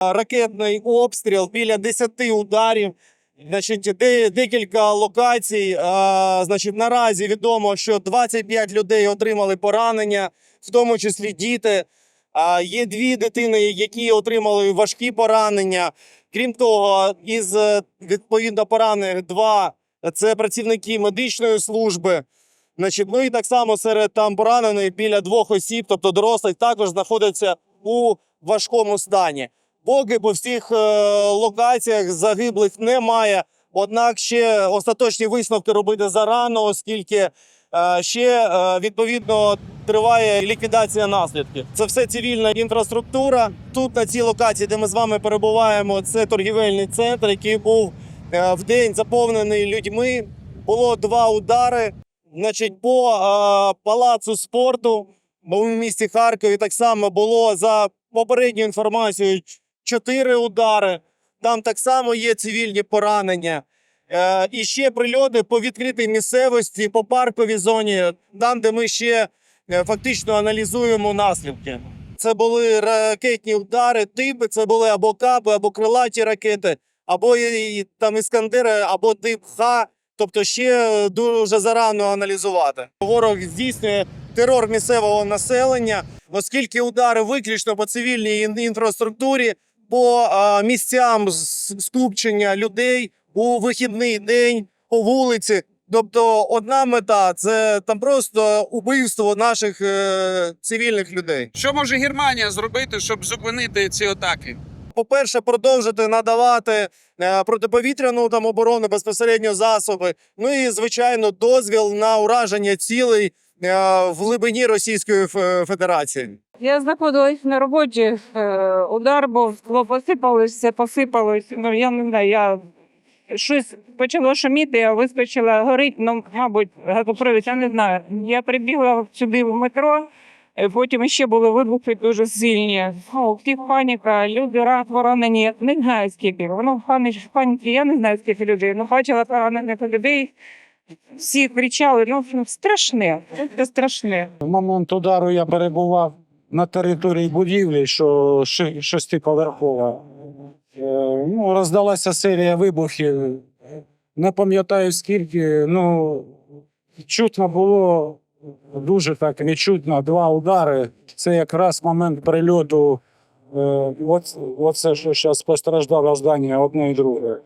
ракетний обстріл біля 10 ударів. Значить, де, декілька локацій. А, значить, наразі відомо, що 25 людей отримали поранення, в тому числі діти. А, є дві дитини, які отримали важкі поранення. Крім того, із відповідно поранених два це працівники медичної служби. Значить, ну і так само серед там поранених біля двох осіб, тобто дорослих, також знаходяться у важкому стані. Поки по всіх е, локаціях загиблих немає. Однак ще остаточні висновки робити зарано, оскільки е, ще е, відповідно триває ліквідація наслідків. Це все цивільна інфраструктура. Тут на цій локації, де ми з вами перебуваємо, це торгівельний центр, який був в день заповнений людьми. Було два удари. Значить, по палацу спорту в місті Харкові так само було за попередньою інформацією чотири удари. Там так само є цивільні поранення. Е, і ще прильоти по відкритій місцевості, по парковій зоні, там, де ми ще е, фактично аналізуємо наслідки. Це були ракетні удари, типи, це були або каби, або крилаті ракети, або і, там іскандери, або тип Х. Тобто ще дуже зарано аналізувати. Ворог здійснює терор місцевого населення, оскільки удари виключно по цивільній інфраструктурі, по а, місцям скупчення людей у вихідний день по вулиці. Тобто, одна мета це там просто убивство наших е, цивільних людей. Що може Германія зробити, щоб зупинити ці атаки? По-перше, продовжити надавати е, протиповітряну там оборону безпосередньо засоби. Ну і звичайно, дозвіл на ураження цілей е, в глибині Російської Федерації. Я знаходилась на роботі, е, удар був, посипалось, все посипалось. Ну, я не знаю, я щось почало шуміти, я вискочила, горить, ну, мабуть, газопровід, я не знаю. Я прибігла сюди в метро, е, потім ще були вибухи дуже сильні. О, всіх паніка, люди рак поранені, не знаю скільки. Воно в пані- в паніці, я не знаю скільки людей. Ну, бачила поранених людей, всі кричали, ну, страшне, це страшне. В момент удару я перебував на території будівлі, що шестиповерхова. Е, Ну, роздалася серія вибухів. Не пам'ятаю скільки. Ну, чутно було дуже так відчутно. Два удари. Це якраз момент прильоту. Е, оце, що зараз постраждало здання одне і друге.